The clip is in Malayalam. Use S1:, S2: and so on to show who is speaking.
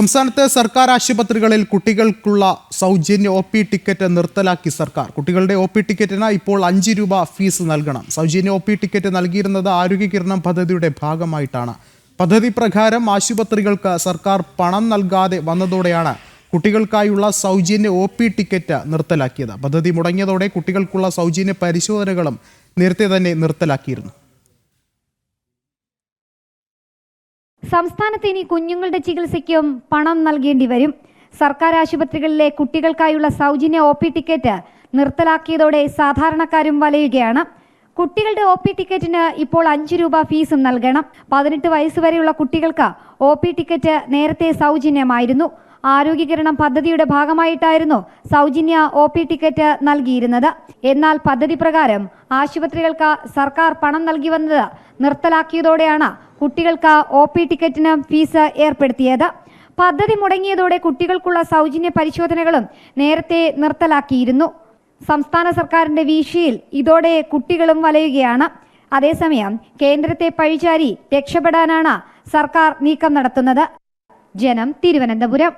S1: സംസ്ഥാനത്ത് സർക്കാർ ആശുപത്രികളിൽ കുട്ടികൾക്കുള്ള സൗജന്യ ഒ പി ടിക്കറ്റ് നിർത്തലാക്കി സർക്കാർ. കുട്ടികളുടെ ഒ പി ടിക്കറ്റിന് ഇപ്പോൾ അഞ്ച് രൂപ ഫീസ് നൽകണം. സൗജന്യ ഒ പി ടിക്കറ്റ് നൽകിയിരുന്നത് ആരോഗ്യകിരണം പദ്ധതിയുടെ ഭാഗമായിട്ടാണ്. പദ്ധതി പ്രകാരം ആശുപത്രികൾക്ക് സർക്കാർ പണം നൽകാതെ വന്നതോടെയാണ് കുട്ടികൾക്കായുള്ള സൗജന്യ ഒ പി ടിക്കറ്റ് നിർത്തലാക്കിയത്. പദ്ധതി മുടങ്ങിയതോടെ കുട്ടികൾക്കുള്ള സൗജന്യ പരിശോധനകളും നേരത്തെ തന്നെ നിർത്തലാക്കിയിരുന്നു.
S2: സംസ്ഥാനത്ത് ഇനി കുഞ്ഞുങ്ങളുടെ ചികിത്സയ്ക്കും പണം നൽകേണ്ടി വരും. സർക്കാർ ആശുപത്രികളിലെ കുട്ടികൾക്കായുള്ള സൗജന്യ ഒ പി ടിക്കറ്റ് നിർത്തലാക്കിയതോടെ സാധാരണക്കാരും വലയുകയാണ്. കുട്ടികളുടെ ഒ പി ടിക്കറ്റിന് ഇപ്പോൾ അഞ്ച് രൂപ ഫീസും നൽകണം. പതിനെട്ട് വയസ്സ് വരെയുള്ള കുട്ടികൾക്ക് ഒ പി ടിക്കറ്റ് നേരത്തെ സൗജന്യമായിരുന്നു. ആരോഗ്യകരണം പദ്ധതിയുടെ ഭാഗമായിട്ടായിരുന്നു സൗജന്യ ഒ പി ടിക്കറ്റ് നൽകിയിരുന്നത്. എന്നാൽ പദ്ധതി പ്രകാരം ആശുപത്രികൾക്ക് സർക്കാർ പണം നൽകി വന്നത് നിർത്തലാക്കിയതോടെയാണ് കുട്ടികൾക്ക് ഒ പി ടിക്കറ്റിന് ഫീസ് ഏർപ്പെടുത്തിയത്. പദ്ധതി മുടങ്ങിയതോടെ കുട്ടികൾക്കുള്ള സൗജന്യ പരിശോധനകളും നേരത്തെ നിർത്തലാക്കിയിരുന്നു. സംസ്ഥാന സർക്കാരിന്റെ വീഴ്ചയിൽ ഇതോടെ കുട്ടികളും വലയുകയാണ്. അതേസമയം കേന്ദ്രത്തെ പഴിചാരി രക്ഷപ്പെടാനാണ് സർക്കാർ നീക്കം നടത്തുന്നത്. ജനം തിരുവനന്തപുരം.